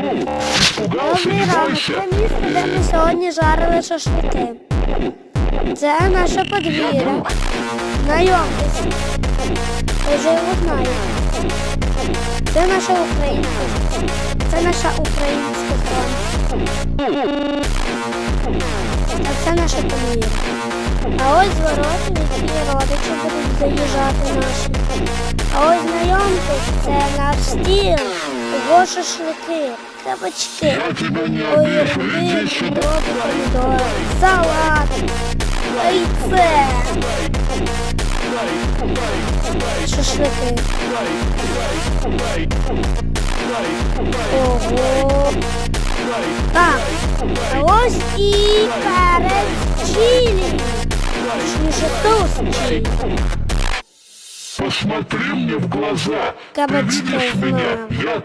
Добрий ранок. Це місце, де ми сьогодні жарили шашлики. Це наше подвір'я. Знайомтесь. Ви вже його знаєте. Це наша українська. Це наша українська фронт. А це наше подвір'я. А ось ворота, в які родичі будуть заїжджати наші. А ось знайомтесь, це наш стіл. Його шашлики, кабачки, огірки, помідори, салат, яйце. Шашлики. Ого. Так, ось і перець чилі. Точніше, соус чилі. Посмотри мне в глаза. Кабачка, Ты видишь меня? Я